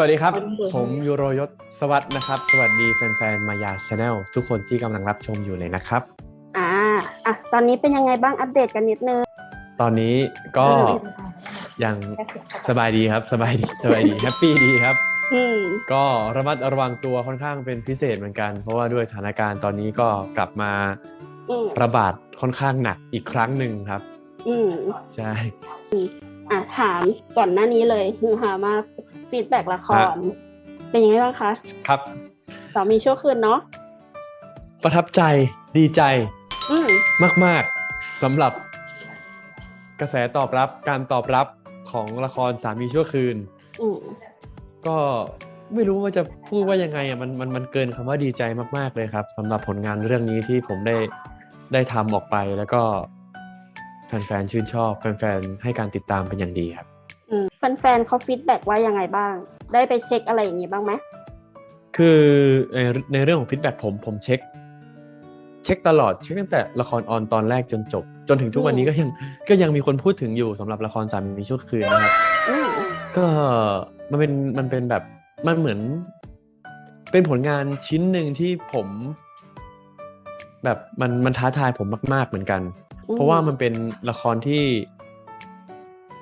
วัสดีครับ ผมยูโรยศสวัสดนะครับ สวัสดีแฟนๆ มายาชาแนลทุกคนที่กำลังรับชมอยู่เลยนะครับ อ่าอะตอนนี้เป็นยังไงบ้างอัปเดตกันนิดนึง ตอนนี้ก็ยังสบายดีครับ สบายดีสบายดีแฮปปี้ดีครับอืมก็ระมัดระวังตัวค่อนข้างเป็นพิเศษเหมือนกัน เพราะว่าด้วยสถานการณ์ตอนนี้ก็กลับมาอืมระบาดค่อนข้างหนักอีกครั้งหนึ่งครับ อืมใช่อะถามก่อนหน้านี้เลยคือหามาก ฟีดแบ็กละคร เป็นยังไงบ้างคะ ครับสามีชั่วคืนเนาะประทับใจดีใจอืมมากๆสำหรับกระแสตอบรับการตอบรับของละครสามีชั่วคืนอืมก็ไม่รู้ว่าจะพูดว่ายังไงอะมันมันมันเกินคำว่าดีใจมากๆเลยครับสำหรับผลงานเรื่องนี้ที่ผมได้ได้ทำออกไปแล้วก็แฟนๆชื่นชอบแฟนๆให้การติดตามเป็นอย่างดีครับอืม แฟนๆเขาฟีดแบ็กว่ายังไงบ้าง ได้ไปเช็คอะไรอย่างงี้บ้างไหมคือในในเรื่องของฟีดแบ็ผมผมเช็ค เช็คตลอดเช็คตั้งแต่ละครออนตอนแรกจนจบ จนถึงทุกวันนี้ก็ยังก็ยังมีคนพูดถึงอยู่สำหรับละครสามีชั่วคืนนะครับอืมก็มันเป็นมันเป็นแบบมันเหมือน เป็นผลงานชิ้นหนึ่งที่ผม แบบมันมันท้าทายผมมาก ๆเหมือนกัน เพราะว่ามันเป็นละครที่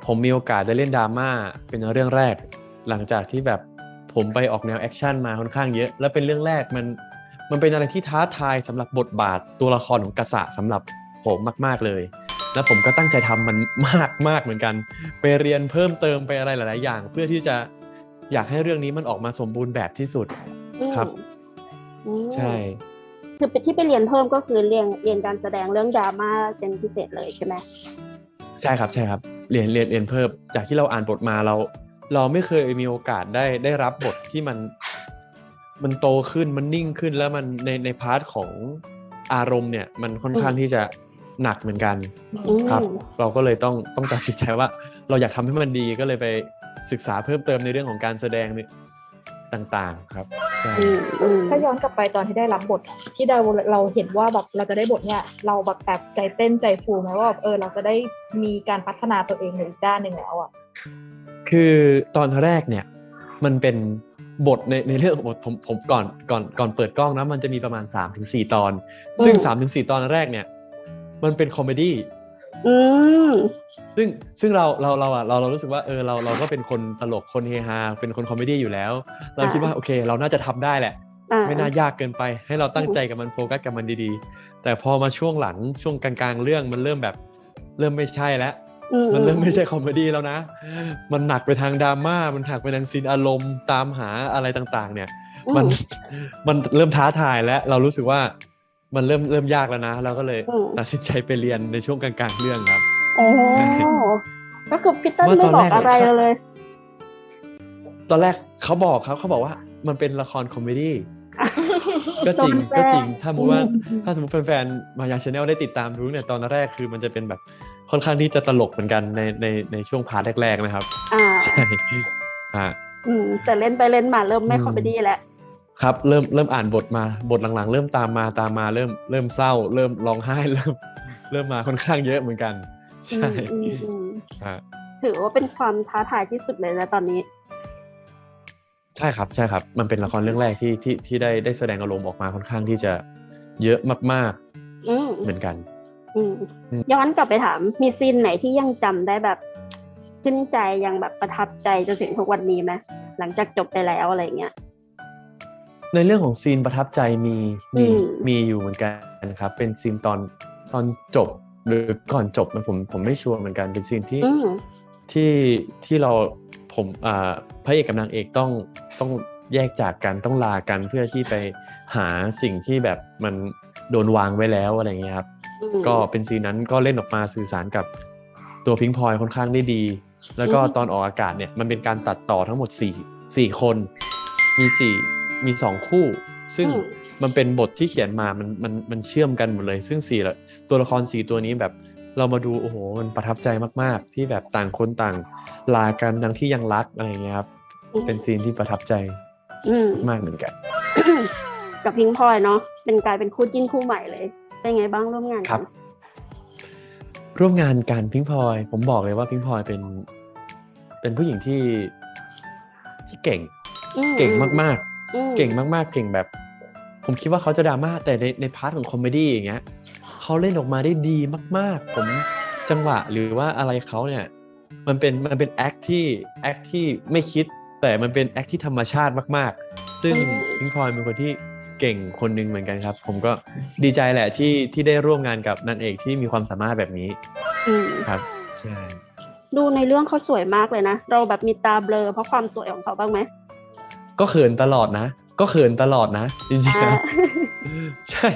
ผมมีโอกาสได้เล่นดราม่าเป็นเรื่องแรก หลังจากที่แบบผมไปออกแนวแอคชั่นมาค่อนข้างเยอะ แล้วเป็นเรื่องแรกมันมันเป็นอะไรที่ท้าทายสำหรับบทบาทตัวละครของกษัตริย์สำหรับผมมาก ๆเลย แล้วผมก็ตั้งใจทำมันมากมากเหมือนกัน ไปเรียนเพิ่มเติมไปอะไรหลาย ๆ อย่าง เพื่อที่จะอยากให้เรื่องนี้มันออกมาสมบูรณ์แบบที่สุดอืมครับอืมใช่คือที่ไปเรียนเพิ่มก็คือเรียนเรียนการแสดงเรื่องดราม่าเป็นพิเศษเลยใช่ไหมใช่ครับใช่ครับ เรียนเรียนเรียนเพิ่มจากที่เราอ่านบทมาเรา เราไม่เคยมีโอกาสได้ได้รับบทที่มันมันโตขึ้นมันนิ่งขึ้นแล้วมันในในพาร์ทของอารมณ์เนี่ย มันค่อนข้างที่จะหนักเหมือนกันอืมครับ เราก็เลยต้องต้องตัดสินใจว่า เราอยากทำให้มันดีก็เลยไปศึกษาเพิ่มเติมในเรื่องของการแสดงเนี่ย ต่างๆครับใช่อืมอืมถ้าย้อนกลับไปตอนที่ได้รับบทที่เราเราเห็นว่าแบบเราจะได้บทเนี่ยเราแบบแอบใจเต้นใจฟูไหมว่าแบบเออเราจะได้มีการพัฒนาตัวเองในอีกด้านหนึ่งแล้วอะคือตอนแรกเนี่ยมันเป็นบทในในเรื่องของบทผมผมก่อนก่อนก่อนเปิดกล้องนะมันจะมีประมาณ3าถึงสตอน ซึ่ง3าถึงสตอนแรกเนี่ย มันเป็นคอมเมดี้ อืมซึ่งซึ่งเราเราเราอะเราเรารู้สึกว่าเออเราเราก็เป็นคนตลกคนเฮฮาเป็นคนคอมเมดี้อยู่แล้ว เราคิดว่าโอเค เราน่าจะทำได้แหละอ่าไม่น่ายากเกินไป ให้เราตั้งใจกับมันโฟกัสกับมันดีๆ แต่พอมาช่วงหลังช่วงกลางๆ เรื่องมันเริ่มแบบ เริ่มไม่ใช่แล้วอืมันเริ่มไม่ใช่คอมเมดี้แล้วนะ มันหนักไปทางดราม่า มันหนักไปทางซีนอารมณ์ตามหาอะไรต่างๆ เนี่ยอืมันมันเริ่มท้าทายแล้วเรารู้สึกว่า มันเริ่มเริ่มยากแล้วนะ เราก็เลยอืมตัดสินใจไปเรียนในช่วงกลางๆเรื่องครับ โอ้ก็คือพี่เติ้ลเมื่อไม่ตอนบอแรกกอะไรเนี่ยเลย ตอนแรกเขาบอกครับเขาบอกว่ามันเป็นละครคอมเมดี้ก็จริงตอนแรกก็จริงถ้าสมมติว่าอืมอืมถ้าสมมติแฟนๆมายาชาแนลได้ติดตามดูเนี่ยตอนแรกคือมันจะเป็นแบบค่อนข้างที่จะตลกเหมือนกันในในในช่วงพาร์ทแรกๆนะครับ อ่าใช่ฮะอืมแต่เล่นไปเล่นมาเริ่มไม่อืมคอมเมดี้แล้ว ครับเริ่มเริ่มอ่านบทมาบทหลังๆ เริ่มตามมาตามมาเริ่มเริ่มเศร้า เริ่มร้องไห้เริ่มเริ่มมาค่อนข้างเยอะเหมือนกันอืใช่มอืมอืมฮะถือว่าเป็นความท้าทายที่สุดเลยนะตอนนี้ ใช่ครับใช่ครับ มันเป็นละครเรื่องแรกที่ที่ที่ได้ได้แสดงอารมณ์ออกมาค่อนข้างที่จะเยอะมากอืมๆเหมือนกันอืมอืมย้อนกลับไปถาม มีซีนไหนที่ยังจำได้แบบขึ้นใจยังแบบประทับใจจนถึงทุกวันนี้ไหมหลังจากจบไปแล้วอะไรเงี้ย ในเรื่องของซีนประทับใจมีมีอืมมีอยู่เหมือนกันครับ เป็นซีนตอนตอนจบ หรือก่อนจบนะผมผมไม่ชัวร์เหมือนกันเป็นซีนที่อืมที่ที่เราผมอ่าพระเอกกับนางเอกต้องต้องแยกจากกันต้องลากันเพื่อที่ไปหาสิ่งที่แบบมันโดนวางไว้แล้วอะไรเงี้ยครับอืมก็เป็นซีนนั้นก็เล่นออกมาสื่อสารกับตัวพิงพลอยค่อนข้างได้ดี แล้วก็อืมตอนออกอากาศเนี่ยมันเป็นการตัดต่อทั้งหมด4ี่สี่คนมีสี่ มีสองคู่ ซึ่งอืมมันเป็นบทที่เขียนมามันมันมันเชื่อมกันหมดเลย ซึ่งสี่ละตัวละครสี่ตัวนี้แบบเรามาดูโอ้โหมันประทับใจมาก ๆ ที่แบบต่างคนต่าง ลากันทั้งที่ยังรักอะไรเงี้ยครับเป็นซีนที่ประทับใจอืมมากเหมือนกัน กับพิงพลอยเนาะเป็นกลายเป็นคู่จิ้นคู่ใหม่เลย เป็นไงบ้างร่วมงานครักับนร่วมงานกันพิงพลอย ผมบอกเลยว่าพิงพลอยเป็น เป็นผู้หญิงที่ที่เก่งอืมเก่งมากอืมๆ เก่งมากๆ เก่งแบบ ผมคิดว่าเขาจะดราม่าแต่ในในพาร์ทของคอมเมดี้อย่างเงี้ยเขาเล่นออกมาได้ดีมาก ๆ ผมจังหวะหรือว่าอะไรเขาเนี่ย มันเป็นมันเป็นแอคที่แอคที่ไม่คิด แต่มันเป็นแอคที่ธรรมชาติมาก ๆ ซึ่งพิงพลอยเป็นคนที่เก่งคนหนึ่งเหมือนกันครับ ผมก็ดีใจแหละที่ที่ได้ร่วมงานกับนางเอกที่มีความสามารถแบบนี้อืมครับใช่ดูในเรื่องเขาสวยมากเลยนะ เราแบบมีตาเบลอเพราะความสวยของเขาบ้างไหม ก็เขินตลอดนะ ก็เขินตลอดนะ จริงๆอ่าแล้วใช่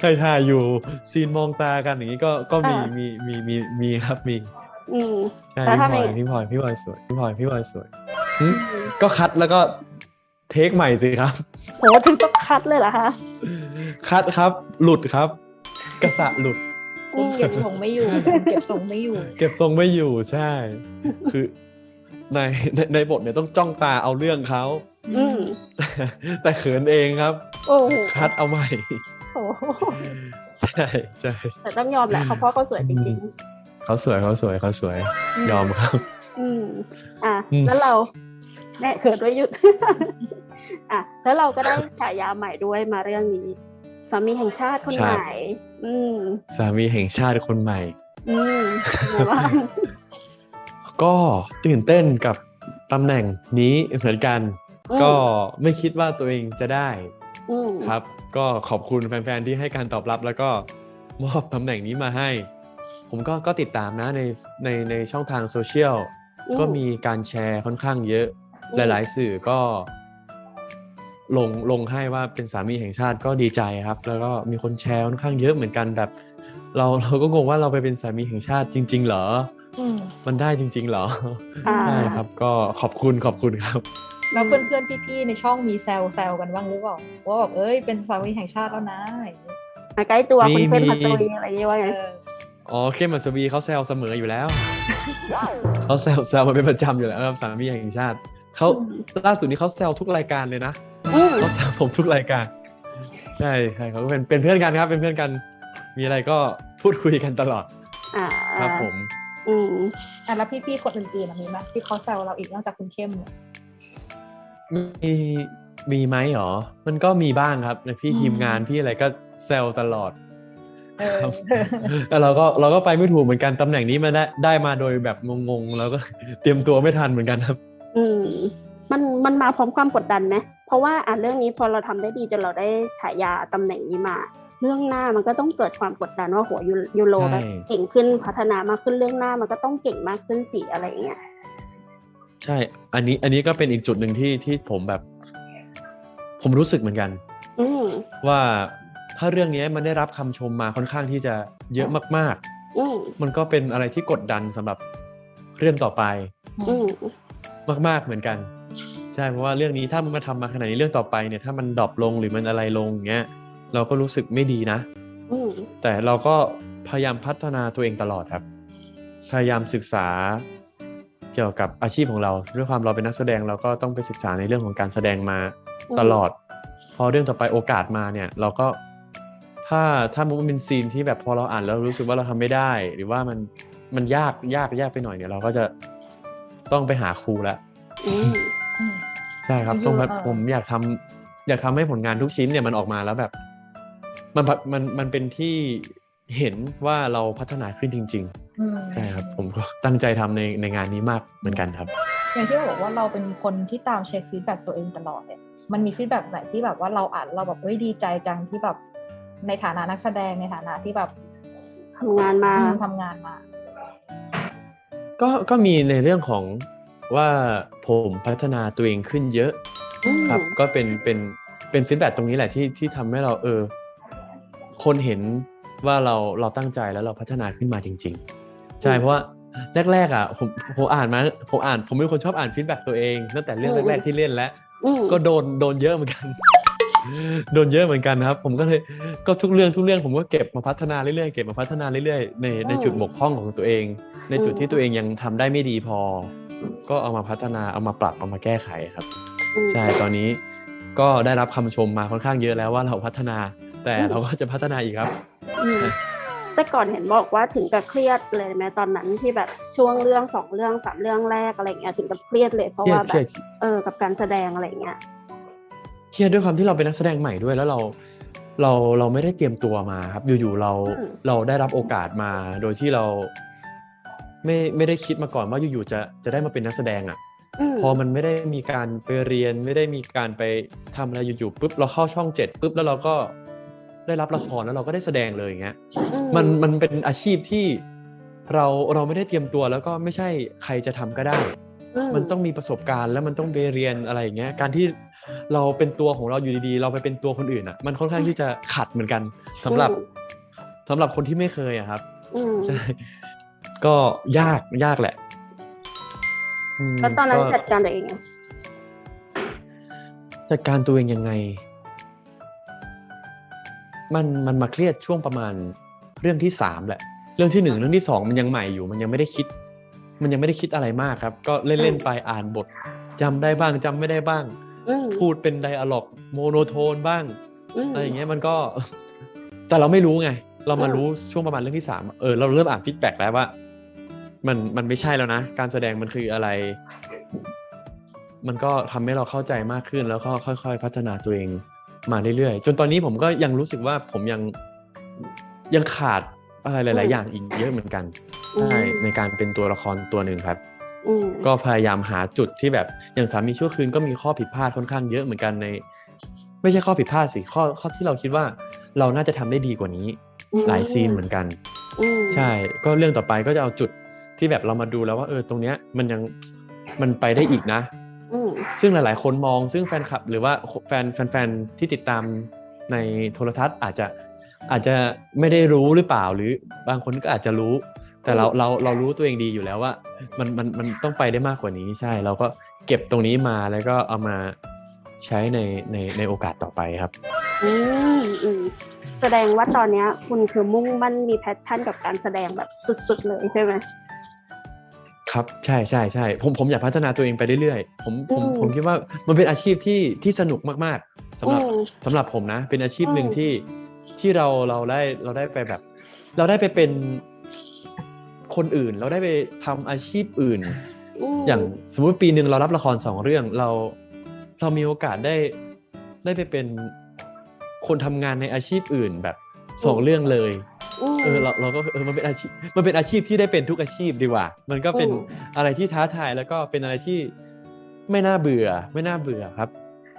ใช่ถ่ายอยู่ซีนมองตากันอย่างนี้ก็ก็มีอ่ามีมีมีมีครับมีอืมใช่แต่พี่ถ้าพลอยไม่พี่พลอยพี่พลอยสวยพี่พลอยพี่พลอยสวยหึอืมก็คัดแล้วก็เทคใหม่สิครับโหถึงต้องคัดเลยเหรอคะคัดครับ หลุดครับ กระสะหลุดอืมเก็บทรงไม่อยู่ เก็บทรงไม่อยู่ เก็บทรงไม่อยู่ใช่ คือ ในในในบทเนี่ยต้องจ้องตาเอาเรื่องเขาอืมแต่เขินเองครับโอ้โหคัดเอาใหม่โอ้โหใช่ใช่แต่ต้องยอมแหละเขาเพราะเขาสวยจริงเขาสวยเขาสวยเขาสวยๆยอมครับ อืมอะอืมแล้วเราแน่เขินไว้หยุดอะแล้วเราก็ได้ฉายาใหม่ด้วยมาเรื่องนี้สามีแห่งชาติคนใหม่ อืม สามีแห่งชาติคนใหม่ อืมเป็นไงบ้าง ก็ตื่นเต้นกับตำแหน่งนี้เหมือนกันอืมก็ไม่คิดว่าตัวเองจะได้อืมครับ ก็ขอบคุณแฟนๆที่ให้การตอบรับ แล้วก็มอบตำแหน่งนี้มาให้ ผมก็ก็ติดตามนะในในในช่องทางโซเชียลอืมก็มีการแชร์ค่อนข้างเยอะอืมหลาย ๆ สื่อก็ ลงลงให้ว่าเป็นสามีแห่งชาติก็ดีใจครับ แล้วก็มีคนแชร์ค่อนข้างเยอะเหมือนกันแบบ เราเราก็งงว่าเราไปเป็นสามีแห่งชาติจริง ๆ เหรออื มมันได้จริง ๆ เหรออ่าใช่ครับก็ขอบคุณขอบคุณครับ แล้วเพื่อนเพื่อนๆพี่ๆในช่องมีแซวแซวกันบ้างหรือเปล่าว่าแบบเอ้ยเป็นสามีแห่งชาติแล้วนะอะไรอย่างเงี้ยมาใกล้ตัวมีคุณเพื่อนมีพัตวีอะไรอย่างเงี้ยว่าไงเอออ๋อเข้มอัศวีเขาแซวเสมออยู่แล้วเขาแซวแซวมาเป็นประจำอยู่แล้วครับสามีแห่งชาติเขาล่าสุดนี้เขาแซวทุกรายการเลยนะอืมเขาแซวผมทุกรายการใช่ใช่เขาก็เป็นเป็นเพื่อนกันครับ เป็นเพื่อนกัน มีอะไรก็พูดคุยกันตลอดอ่าครับผม อืมอะแล้วพี่ๆคนอื่นๆอะมีไหมที่เขาแซวเราอีกนอกจากคุณเข้มเนี่ยมีมีไหมหรอ มันก็มีบ้างครับในพี่อืมทีมงานพี่อะไรก็แซวตลอดเออครับแล้วเราก็เราก็ไปไม่ถูกเหมือนกันตำแหน่งนี้มาได้ได้มาโดยแบบงงๆ แล้วก็เตรียมตัวไม่ทันเหมือนกันครับ อืมมันมันมาพร้อมความกดดันไหมเพราะว่าอ่านเรื่องนี้พอเราทำได้ดีจนเราได้ฉายาตำแหน่งนี้มา เรื่องหน้ามันก็ต้องเกิดความกดดันว่าโหยูยูโรใช่แบบเก่งขึ้นพัฒนามากขึ้นเรื่องหน้ามันก็ต้องเก่งมากขึ้นสิอะไรอย่างเงี้ยใช่ อันนี้อันนี้ก็เป็นอีกจุดหนึ่งที่ที่ผมแบบ ผมรู้สึกเหมือนกันอืมว่าถ้าเรื่องนี้มันได้รับคำชมมาค่อนข้างที่จะเยอะมากอืมๆมันก็เป็นอะไรที่กดดันสำหรับเรื่องต่อไปอืมมาก ๆเหมือนกันใช่เพราะว่าเรื่องนี้ถ้ามันมาทำมาขนาดนี้เรื่องต่อไปเนี่ยถ้ามันดรอปลงหรือมันอะไรลงอย่างเงี้ย เราก็รู้สึกไม่ดีนะอืมแต่เราก็พยายามพัฒนาตัวเองตลอดครับ พยายามศึกษาเกี่ยวกับอาชีพของเราด้วยความเราเป็นนักแสดงเราก็ต้องไปศึกษาในเรื่องของการแสดงมาตลอด พอเรื่องต่อไปโอกาสมาเนี่ย เราก็ถ้าถ้ามันเป็นซีนที่แบบพอเราอ่านแล้วรู้สึกว่าเราทำไม่ได้ หรือว่ามันมันยากยากยากไปหน่อยเนี่ย เราก็จะต้องไปหาครูแล้วอืมอืมใช่ครับอยู่ต้องแบบเออผมอยากทำอยากทำให้ผลงานทุกชิ้นเนี่ยมันออกมาแล้วแบบ มันแบบมันมันเป็นที่เห็นว่าเราพัฒนาขึ้นจริงอืมๆใช่ครับ ผมก็ตั้งใจทำในในงานนี้มากเหมือนกันครับ อย่างที่บอกว่าเราเป็นคนที่ตามเช็คฟีดแบ็กตัวเองตลอดเนี่ยมันมีฟีดแบ็กไหนที่แบบว่าเราอ่านเราแบบเฮ้ยดีใจจังที่แบบในฐานะนักแสดงในฐานะที่แบบทำงานมาอืมทำงานมา ก็ก็มีในเรื่องของว่าผมพัฒนาตัวเองขึ้นเยอะอืมครับ ก็เป็นเป็นเป็นฟีดแบ็ตรงนี้แหละที่ที่ทำให้เราเออ คนเห็นว่าเราเราตั้งใจแล้วเราพัฒนาขึ้นมาจริง ๆ ใช่อืมเพราะว่าแรกๆอะผมผมอ่านมาผมอ่านผมเป็นคนชอบอ่านฟีดแบ็กตัวเองตั้งแต่เรื่องอืมแรกๆที่เล่นแล้วอืมก็โดนโดนเยอะเหมือนกันโดนเยอะเหมือนกันนะครับ ผมก็เลยก็ทุกเรื่องทุกเรื่องผมก็เก็บมาพัฒนาเรื่อยๆเก็บมาพัฒนาเรื่อยๆในในจุดบกพร่องของตัวเอง ในจุดที่ตัวเองยังทำได้ไม่ดีพอ ก็เอามาพัฒนาเอามาปรับเอามาแก้ไขครับอืมใช่ตอนนี้ก็ได้รับคำชมมาค่อนข้างเยอะแล้วว่าเราพัฒนา แต่อืมเราก็จะพัฒนาอีกครับอืมแต่ก่อนเห็นบอกว่าถึงกับเครียดเลยไหมตอนนั้นที่แบบช่วงเรื่องสองเรื่องสามเรื่องแรกอะไรเงี้ยถึงกับเครียดเลยเพราะเครียว่าดแบเครียบดเออกับการแสดงอะไรเงี้ยเครียดด้วยความที่เราเป็นนักแสดงใหม่ด้วยแล้วเราเราเราไม่ได้เตรียมตัวมาครับ อยู่ๆเราอืมเราได้รับโอกาสมา โดยที่เรา ไม่ไม่ได้คิดมาก่อนว่าอยู่ๆจะจะได้มาเป็นนักแสดงอะมพอมันไม่ได้มีการไปเรียน ไม่ได้มีการไปทำอะไรอยู่ๆปุ๊บเราเข้าช่องเจ็ดปุ๊บแล้วเราก็ ได้รับละครแล้วเราก็ได้แสดงเลยอย่างเงี้ยอืมันมันเป็นอาชีพที่เราเราไม่ได้เตรียมตัวแล้วก็ไม่ใช่ใครจะทำก็ได้ มันต้องมีประสบการณ์แล้วมันต้องไปเรียนอะไรอย่างเงี้ยการที่เราเป็นตัวของเราอยู่ดีๆ เราไปเป็นตัวคนอื่นอะ มันค่อนข้างที่จะขัดเหมือนกันสำหรับสำหรับคนที่ไม่เคยอะครับอืมใช่ก็ยากยากแหละมแล้วตอนนั้นก็จัดการตัวเองไงจัดการตัวเองยังไง มันมันมาเครียดช่วงประมาณเรื่องที่สามแหละ เรื่องที่หนึ่งเรื่องที่สองมันยังใหม่อยู่มันยังไม่ได้คิด มันยังไม่ได้คิดอะไรมากครับ ก็เล่นๆไปอ่านบทจำได้บ้างจำไม่ได้บ้างอืมพูดเป็นไดอะล็อกโมโนโทนบ้างมอะไรอย่างเงี้ยมันก็ แต่เราไม่รู้ไง เรามาอืมรู้ช่วงประมาณเรื่องที่สามเออเราเริ่มอ่านฟีดแบ็กแล้วว่า มันมันไม่ใช่แล้วนะ การแสดงมันคืออะไร มันก็ทำให้เราเข้าใจมากขึ้นแล้วก็ค่อย ๆ พัฒนาตัวเอง มาเรื่อยๆ จนตอนนี้ผมก็ยังรู้สึกว่าผมยังยังขาดอะไรหลาย ๆ อย่างอีกเยอะเหมือนกันใช่ในการเป็นตัวละครตัวหนึ่งครับอืมก็พยายามหาจุดที่แบบอย่างสามีชั่วคืนก็มีข้อผิดพลาดค่อนข้างเยอะเหมือนกันใน ไม่ใช่ข้อผิดพลาดสิข้อข้อที่เราคิดว่าเราน่าจะทำได้ดีกว่านี้ หลายซีนเหมือนกันอืมใช่ ก็เรื่องต่อไปก็จะเอาจุดที่แบบเรามาดูแล้วว่า เออตรงเนี้ย มันยังมันไปได้อีกนะอืม ซึ่งหลาย ๆ คนมองซึ่งแฟนคลับ หรือว่าแฟนแฟนๆที่ติดตามในโทรทัศน์อาจจะอาจจะไม่ได้รู้หรือเปล่าหรือบางคนก็อาจจะรู้ แต่เราเราเรารู้ตัวเองดีอยู่แล้วว่า มันมันมันต้องไปได้มากกว่านี้ใช่ เราก็เก็บตรงนี้มาแล้วก็เอามาใช้ในในในโอกาสต่อไปครับอืมอืมแสดงว่าตอนเนี้ยคุณคือมุ่งมั่นมีแพชชั่นกับการแสดงแบบสุด ๆ เลยใช่ไหม ครับใช่ใช่ใช่ผมผมอยากพัฒนาตัวเองไปเรื่อยๆ ผมผมอืมผมคิดว่ามันเป็นอาชีพที่ที่สนุกมากๆสำหรับอืมสำหรับผมนะ เป็นอาชีพหนึ่งอืมที่ที่เราเราได้เราได้ไปแบบ เราได้ไปเป็นคนอื่น เราได้ไปทำอาชีพอื่นมอย่างสมมุติปีหนึ่งเรารับละครสองเรื่องเราเรามีโอกาสได้ได้ไปเป็นคนทำงานในอาชีพอื่นแบบสองเรื่องเลยม เออเราเราก็เออมันเป็นอาชีพมันเป็นอาชีพที่ได้เป็นทุกอาชีพดีกว่า มันก็เป็นอืมอะไรที่ท้าทายแล้วก็เป็นอะไรที่ไม่น่าเบื่อ ไม่น่าเบื่อครับ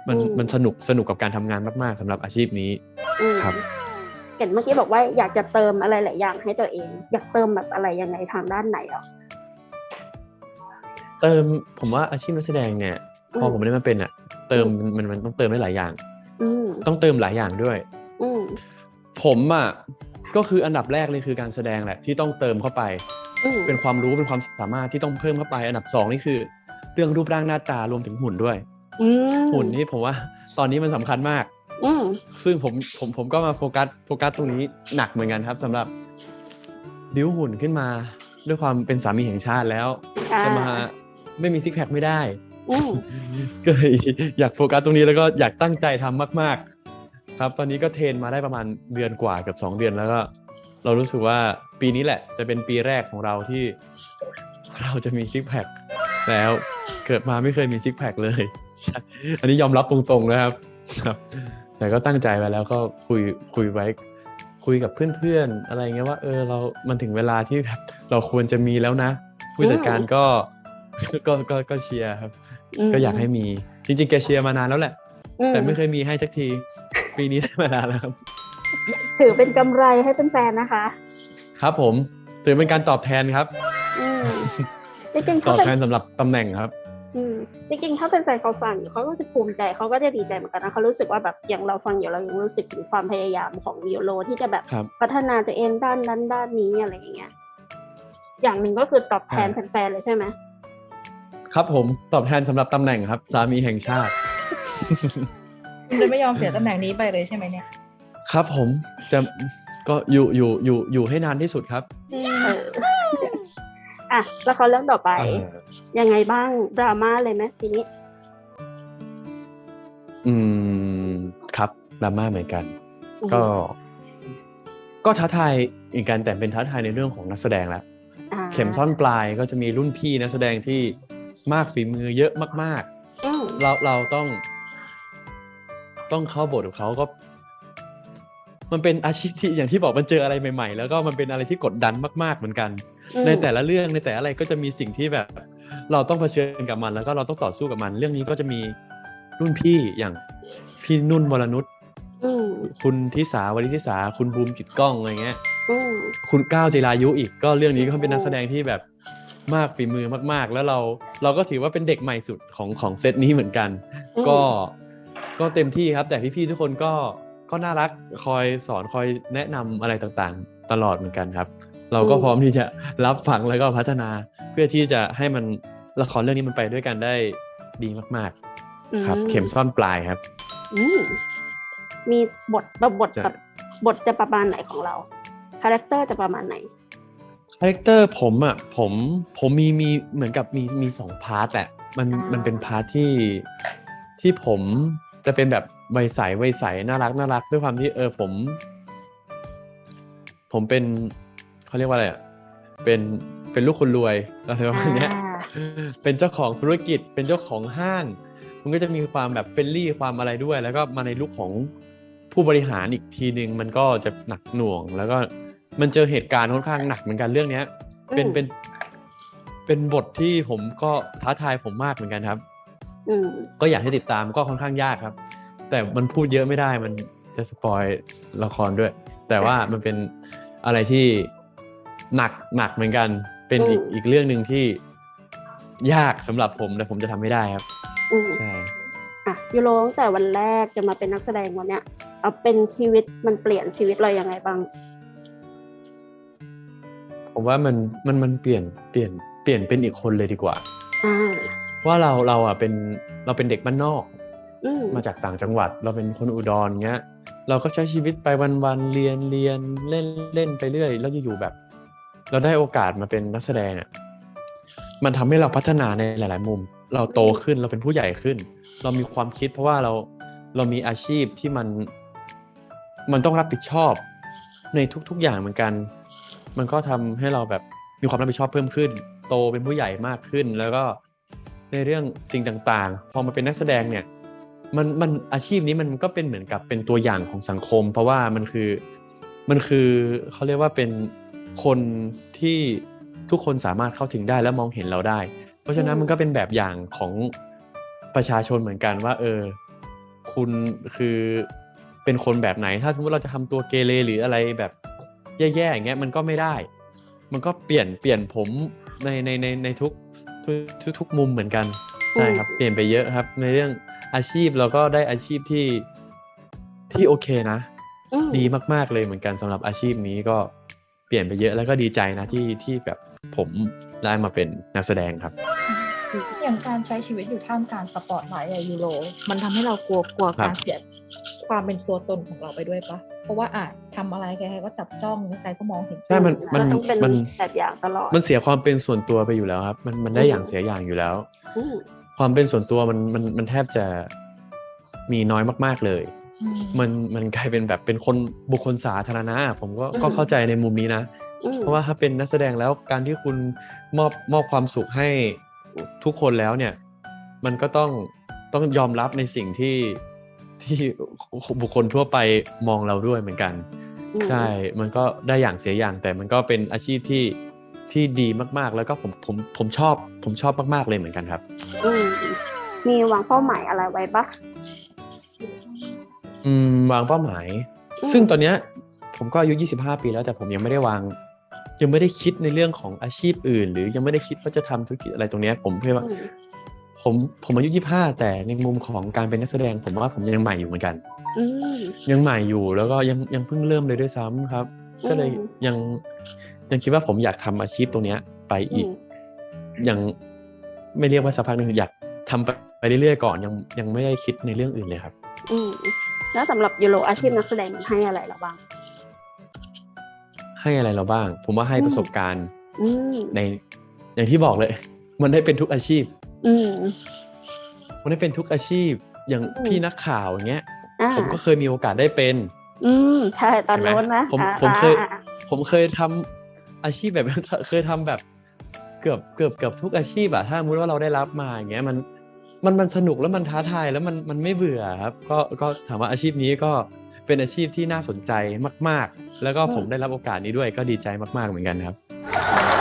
มันมันสนุกสนุกกับการทำงานมากๆสำหรับอาชีพนี้อืมครับเห็นเมื่อกี้บอกว่าอยากจะเติมอะไรหลายอย่างให้ตัวเอง อยากเติมแบบอะไรยังไงทางด้านไหนอะเติมผมว่าอาชีพนักแสดงเนี่ยพอผมได้มาเป็นอะ เติมมันมันต้องเติมได้หลายอย่างอืมต้องเติมหลายอย่างด้วยอืมผมอะ ก็คืออันดับแรกเลยคือการแสดงแหละที่ต้องเติมเข้าไปอืมเป็นความรู้เป็นความสามารถที่ต้องเพิ่มเข้าไป อันดับสองนี่คือ เรื่องรูปร่างหน้าตารวมถึงหุ่นด้วยอืมหุ่นนี่ผมว่า ตอนนี้มันสำคัญมากอืมซึ่งผมผมผมก็มาโฟกัสโฟกัสตรงนี้หนักเหมือนกันครับสำหรับบิ้วหุ่นขึ้นมาด้วยความเป็นสามีแห่งชาติแล้วอ่าจะมาไม่มีซิกแพคไม่ได้อืมก็เลยอยากโฟกัสตรงนี้แล้วก็อยากตั้งใจทำมาก ๆ ครับ ตอนนี้ก็เทรนมาได้ประมาณเดือนกว่าเกับสองเดือนแล้วก็ เรารู้สึกว่าปีนี้แหละจะเป็นปีแรกของเราที่ เราจะมีซิกแพคแล้วเกิดมาไม่เคยมีซิกแพคเลยใช่อันนี้ยอมรับตรงๆนะครับครับ แต่ก็ตั้งใจไว้แล้วก็คุยคุยไว้คุยกับเพื่อนๆ อะไรเงี้ยว่าเออเรา มันถึงเวลาที่แบบเราควรจะมีแล้วนะ ผู้จัดการก็ก็ก็ก็เชียร์ครับ ก็อยากให้มี จริงๆ แกเชียร์มานานแล้วแหละ แต่ไม่เคยมีให้สักที ปีนี้ได้มานานแล้วครับ ถือเป็นกำไรให้เป็นแฟนๆนะคะครับผมถือเป็นการตอบแทนครับ อืมจริงๆตถ้าอบเป็นแทนสำหรับตำแหน่งครับ อืมจริงๆถ้าเป็นแฟนเขาฟังอยู่เขาก็จะภูมิใจเขาก็จะดีใจเหมือนกันนะเขารู้สึกว่าแบบอย่างเราฟังอยู่เรายังรู้สึกถึงความพยายามของวิโอโลที่จะแบบครับ พัฒนาตัวเองด้านนั้นด้านนี้อะไรอย่างเงี้ยอย่างหนึ่งก็คือตอบแทนใช่แฟนๆเลยใช่ไหม ครับผมตอบแทนสำหรับตำแหน่งครับ สามีแห่งชาติ คุณจะไม่ยอมเสียตำแหน่งนี้ไปเลยใช่ไหมเนี่ย ครับผมจะก็อยู่อยู่อยู่อยู่ให้นานที่สุดครับเอออะแล้วเขาเรื่องต่อไปเออยังไงบ้างดราม่าเลยไหมทีนี้ อืมครับดราม่าเหมือนกันอืมก็ ก็ท้าทายอีกการแต่เป็นท้าทายในเรื่องของนักแสดงแล้วอ่าเข็มซ่อนปลายก็จะมีรุ่นพี่นักแสดงที่มากฝีมือเยอะมากอืมๆเราเราต้อง ต้องเข้าบทกับเขาก็ มันเป็นอาชีพที่อย่างที่บอกมันเจออะไรใหม่ ๆ แล้วก็มันเป็นอะไรที่กดดันมาก ๆเหมือนกันอืมในแต่ละเรื่องในแต่ละอะไรก็จะมีสิ่งที่แบบ เราต้องเผชิญกับมัน แล้วก็เราต้องต่อสู้กับมัน เรื่องนี้ก็จะมีรุ่นพี่อย่างพี่นุ่นวรนุชอืมคุณทิสาวริทิสาคุณบูมกิตกล้องอะไรเงี้ยอืมคุณก้าวจิรายุอีกก็เรื่องนี้ก็เป็นนักแสดงที่แบบมากฝีมือมาก ๆ แล้วเราเราก็ถือว่าเป็นเด็กใหม่สุดของของเซตนี้เหมือนกันอืมก็ ก็เต็มที่ครับ แต่พี่ๆทุกคนก็ก็น่ารักคอยสอนคอยแนะนำอะไรต่างๆ ตลอดเหมือนกันครับ เราก็พร้อมที่จะรับฟังแล้วก็พัฒนาเพื่อที่จะให้มันละครเรื่องนี้มันไปด้วยกันได้ดีมากๆ ครับอืเข็มซ่อนปลายครับอืมมีบทแบบบทจะแบบบทจะประมาณไหนของเราคาแรคเตอร์จะประมาณไหนคาแรคเตอร์ผมอะผมผมมีมีเหมือนกับมีมีสองพาร์ทแหละมันอ่ามัมันเป็นพาร์ทที่ที่ผม จะเป็นแบบวัยใสวัยใสน่ารักน่ารักด้วยความที่เออผม ผมเป็นเขาเรียกว่าอะไรอะเป็นเป็นลูกคนรวยอะไรประมาณเนี้ยอ่าเป็นเจ้าของธุรกิจเป็นเจ้าของห้าง มันก็จะมีความแบบเฟรนลี่ความอะไรด้วย แล้วก็มาในลุคของผู้บริหารอีกทีหนึ่งมันก็จะหนักหน่วง แล้วก็มันเจอเหตุการณ์ค่อนข้างหนักเหมือนกันเรื่องเนี้ย เป็นอืมเป็นเป็นบทที่ผมก็ท้าทายผมมากเหมือนกันครับอืม ก็อยากให้ติดตามก็ค่อนข้างยากครับ แต่มันพูดเยอะไม่ได้มันจะสปอยละครด้วย แต่ว่ามันเป็นอะไรที่หนักหนักเหมือนกัน เป็นอีกอืมอีกเรื่องหนึ่งที่ยากสำหรับผมแต่ผมจะทำไม่ได้ครับอืมใช่อะยูโรตั้งแต่วันแรกจะมาเป็นนักแสดงวันเนี้ยเอาเป็นชีวิตมันเปลี่ยนชีวิตเรายังไงบ้างผมว่ามันมันมันเปลี่ยนเปลี่ยนเปลี่ยนเป็นอีกคนเลยดีกว่าอ่า ว่าเราเราอะเป็นเราเป็นเด็กบ้านนอกอืมมาจากต่างจังหวัด เราเป็นคนอุดรเงี้ย เราก็ใช้ชีวิตไปวันๆเรียนเรียนเล่นเล่นไปเรื่อย แล้วอยู่ๆแบบ เราได้โอกาสมาเป็นนักแสดงอะมันทำให้เราพัฒนาในหลาย ๆ มุม เราโตขึ้นเราเป็นผู้ใหญ่ขึ้น เรามีความคิดเพราะว่าเราเรามีอาชีพที่มัน มันต้องรับผิดชอบ ในทุก ๆ อย่างเหมือนกัน มันก็ทำให้เราแบบมีความรับผิดชอบเพิ่มขึ้น โตเป็นผู้ใหญ่มากขึ้น แล้วก็ ในเรื่องสิ่งต่างๆ พอมาเป็นนักแสดงเนี่ยมันมันอาชีพนี้มันก็เป็นเหมือนกับเป็นตัวอย่างของสังคม เพราะว่ามันคือมันคือเขาเรียกว่าเป็นคนที่ทุกคนสามารถเข้าถึงได้และมองเห็นเราได้ เพราะฉะนั้นอืมมันก็เป็นแบบอย่างของประชาชนเหมือนกันว่า เออ คุณคือเป็นคนแบบไหน ถ้าสมมติเราจะทำตัวเกเรหรืออะไรแบบแย่ๆอย่างเงี้ยมันก็ไม่ได้ มันก็เปลี่ยนเปลี่ยนผมในในในในทุก ทุกทุกทุกมุมเหมือนกันใช่ครับเปลี่ยนไปเยอะครับ ในเรื่องอาชีพเราก็ได้อาชีพที่ที่โอเคนะอืมดีมากๆเลยเหมือนกันสำหรับอาชีพนี้ก็เปลี่ยนไปเยอะแล้วก็ดีใจนะที่ที่แบบผมได้มาเป็นนักแสดงครับ อย่างการใช้ชีวิตอยู่ท่ามกลางสปอตไลท์อะยูโรมันทำให้เรากลัวกลัวครับการเสียความเป็นตัวตนของเราไปด้วยปะ เพราะว่าอะทำอะไรใครๆก็จับจ้องใครก็มองเห็นใช่มันมันเราต้องเป็นมันแบบอย่างตลอดมันเสียความเป็นส่วนตัวไปอยู่แล้วครับ มันมันได้อืมอย่างเสียอย่างอยู่แล้วอืมความเป็นส่วนตัวมันมันมันแทบจะมีน้อยมาก ๆเลยอืมมันมันกลายเป็นแบบเป็นคนบุคคลสาธารณะ ผมก็อืมก็เข้าใจในมุมนี้นะอืมเพราะว่าถ้าเป็นนักแสดงแล้วการที่คุณมอบมอบความสุขให้ทุกคนแล้วเนี่ย มันก็ต้องต้องยอมรับในสิ่งที่ ที่บุคคลทั่วไปมองเราด้วยเหมือนกันอืมใช่ มันก็ได้อย่างเสียอย่าง แต่มันก็เป็นอาชีพที่ที่ดีมากๆ แล้วก็ผมผมผมชอบ ผมชอบมากๆเลยเหมือนกันครับอืมมีวางเป้าหมายอะไรไว้ปะอืม วางเป้าหมายอืมซึ่งตอนเนี้ย ผมก็อายุ25ปีแล้วแต่ผมยังไม่ได้วาง ยังไม่ได้คิดในเรื่องของอาชีพอื่น หรือยังไม่ได้คิดว่าจะทำธุรกิจอะไรตรงเนี้ย ผมเพื่อว่าอืม ผมผมอายุ25แต่ในมุมของการเป็นนักแสดง ผมว่าผมยังใหม่อยู่เหมือนกันอืมยังใหม่อยู่แล้วก็ยังยังเพิ่งเริ่มเลยด้วยซ้ำครับ ก็เลยอืมยังยังคิดว่าผมอยากทำอาชีพตรงเนี้ย ไปอีกอืมยังไม่เรียกว่าสักพักหนึ่งอยากทำไปไปเรื่อยๆก่อนยังยังไม่ได้คิดในเรื่องอื่นเลยครับ อืมแล้วสำหรับยูโรอาชีพนักแสดงมันให้อะไรเราบ้าง ให้อะไรเราบ้าง ผมว่าให้อืมประสบการณ์อืมในอย่างที่บอกเลย มันได้เป็นทุกอาชีพอื มมันได้เป็นทุกอาชีพอย่างอืมพี่นักข่าวอย่างเงี้ยอ่าผมก็เคยมีโอกาสได้เป็น อืมใช่ตอนเห็นไหมโน้นนะผมอ่าผมเคยอ่าอ่าผมเคยทำอาชีพแบบเคยทำแบบเกือบเกือบเกือบทุกอาชีพอะถ้าสมมติว่าเราได้รับมาอย่างเงี้ยมันมันมันสนุกแล้วมันท้าทายแล้วมันมันไม่เบื่อครับ ก็ก็ถามว่าอาชีพนี้ก็เป็นอาชีพที่น่าสนใจมาก ๆ แล้วก็ผมได้รับโอกาสนี้ด้วยก็ดีใจมาก ๆเหมือนกันครับอ